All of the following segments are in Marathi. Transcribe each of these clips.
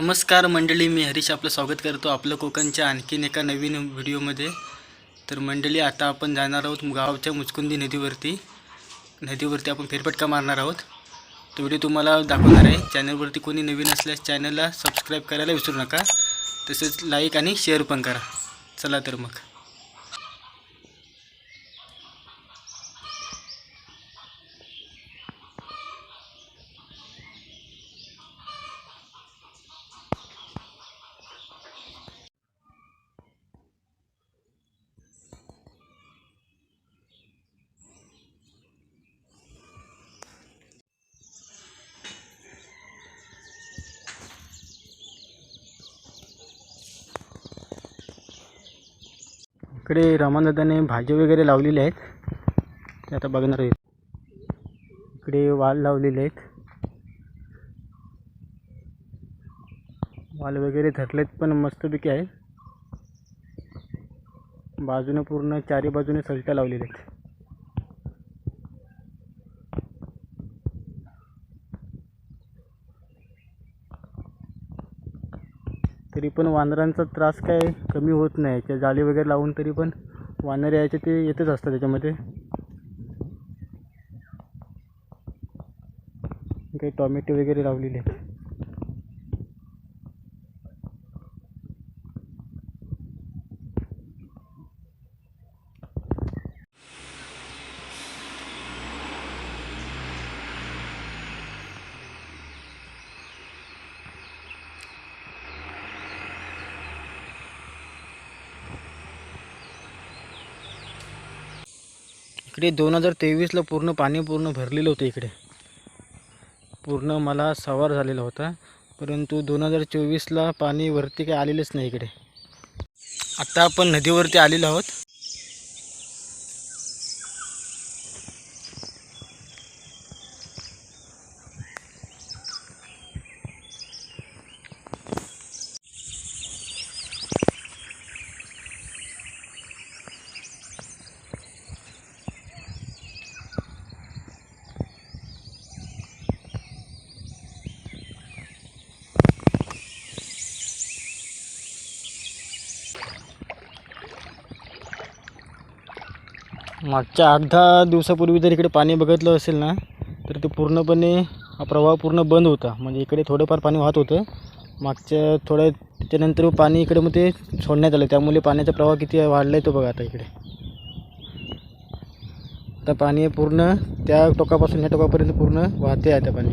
नमस्कार मंडळी मी हरीश आपलं स्वागत करतो आपलं कोकणच्या आणखीन एका नवीन व्हिडिओमध्ये. तर मंडळी आता आपण जाणार आहोत गावच्या मुचकुंदी नदीवरती. नदीवरती आपण फेरफटका मारणार आहोत. तो व्हिडिओ तुम्हाला दाखवणार आहे. चॅनलवरती कोणी नवीन असल्यास चॅनलला सबस्क्राईब करायला विसरू नका. तसेच लाईक आणि शेअर पण करा. चला तर मग. इकडे रामानंदाने भाजी वगैरे लावलेले आहेत. ते आता बघणार आहेत. इकडे वाल लावलेले आहेत. वाल वगैरे धरलेत पण मस्तपैकी आहेत. बाजूने पूर्ण चारी बाजूने सलट्या लावलेल्या आहेत. तरी पण वानरांचा त्रास काय कमी होत नाही. त्या जाळी वगैरे लावून तरी पण वानर यायचे ते येतच असतात त्याच्यामध्ये. काही टॉमॅटो वगैरे लावलेले. आहेत इकडे दोन हजार तेवीसला पूर्ण पाणी पूर्ण भरलेलं होतं इकडे. पूर्ण मला सवार झालेला होता. परंतु दोन हजार चोवीसला पाणी वरती काही आलेलंच नाही इकडे. आता आपण नदीवरती आलेलो आहोत. मागच्या आठ दहा दिवसापूर्वी जर इकडे पाणी बघितलं असेल ना तर ते पूर्णपणे हा प्रवाह पूर्ण बंद होता. म्हणजे इकडे थोडंफार पाणी वाहत होतं. मागच्या थोड्या त्याच्यानंतर पाणी इकडे मग ते सोडण्यात आलं. त्यामुळे पाण्याचा प्रवाह किती वाढला आहे तो बघा आता इकडे. आता पाणी पूर्ण त्या टोकापासून ह्या टोकापर्यंत पूर्ण वाहते आहे त्या पाणी.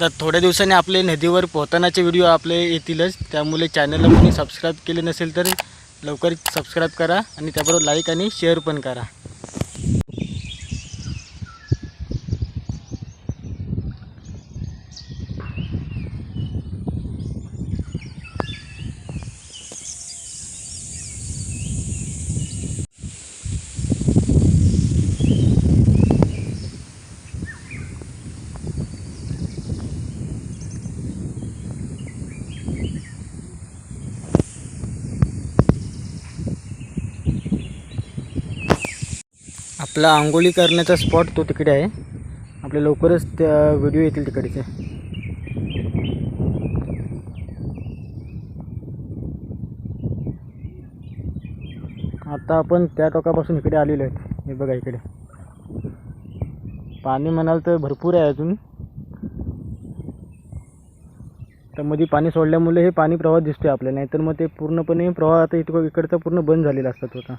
तर थोड्या दिवसांनी आपले नदीवर पोहतानाचे व्हिडिओ आपले येतीलच. त्यामुळे चॅनलला कोणी सबस्क्राईब केले नसेल तर लवकर सबस्क्राईब करा आणि त्याबरोबर लाईक आणि शेअर पण करा. आपला आंघोळी करण्याचा स्पॉट तो तिकडे आहे. आपल्या लवकरच त्या व्हिडिओ येतील तिकडचे. आता आपण त्या टोकापासून इकडे आलेलो आहेत हे बघा इकडे. पाणी म्हणाल तर भरपूर आहे अजून. तर मध्ये पाणी सोडल्यामुळे हे पाणी प्रवाह दिसतोय आपल्याला. नाहीतर मग ते पूर्णपणे प्रवाह आता इथं इकडचा पूर्ण बंद झालेला असतात होता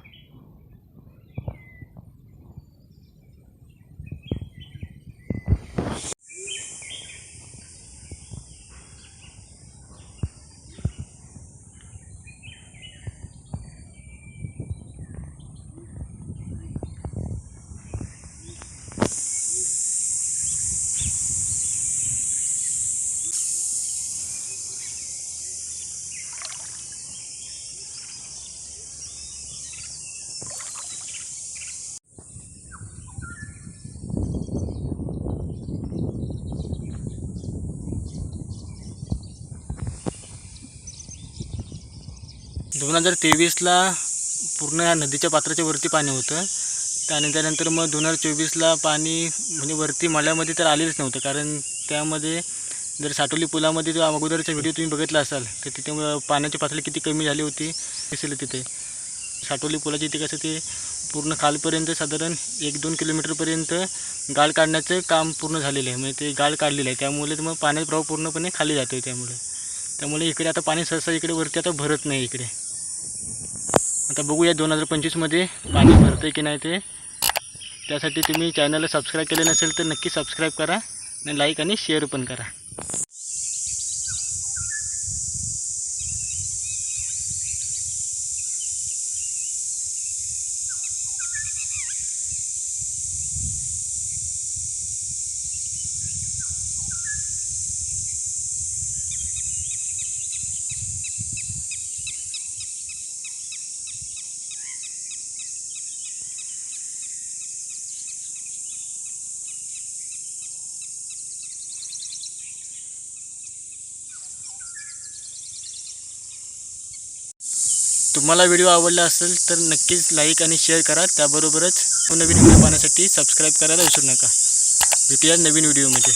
दोन हजार तेवीसला पूर्ण या नदीच्या पात्राच्या वरती पाणी होतं. त्याने त्यानंतर मग दोन हजार चोवीसला पाणी म्हणजे वरती मळ्यामध्ये तर आलेलंच नव्हतं. कारण त्यामध्ये जर साटोली पुलामध्ये जो अगोदरचा व्हिडिओ तुम्ही बघितला असाल तर तिथे पाण्याची पातळी किती कमी झाली होती दिसेल तिथे. साटोली पुलाची इथे कसं ते पूर्ण खालपर्यंत साधारण एक दोन किलोमीटरपर्यंत गाळ काढण्याचं काम पूर्ण झालेलं आहे. म्हणजे ते गाळ काढलेलं आहे. त्यामुळे मग पाण्याचा प्रभाव पूर्णपणे खाली जातो आहे त्यामुळे. त्यामुळे इकडे आता पाणी सहसा इकडे वरती आता भरत नाही इकडे. आता बघूया दोन हजार पंचवीसमध्ये पाणी भरतं की नाही ते. त्यासाठी तुम्ही चॅनलला सबस्क्राईब केले नसेल तर नक्की सबस्क्राईब करा आणि लाईक आणि शेअर पण करा. तुम्हाला व्हिडिओ आवडला असेल तर नक्कीच लाईक आणि शेअर करा. त्याबरोबरच नवीन व्हिडिओ पाहण्यासाठी सबस्क्राईब करायला विसरू नका. भेटूया नवीन व्हिडिओमध्ये.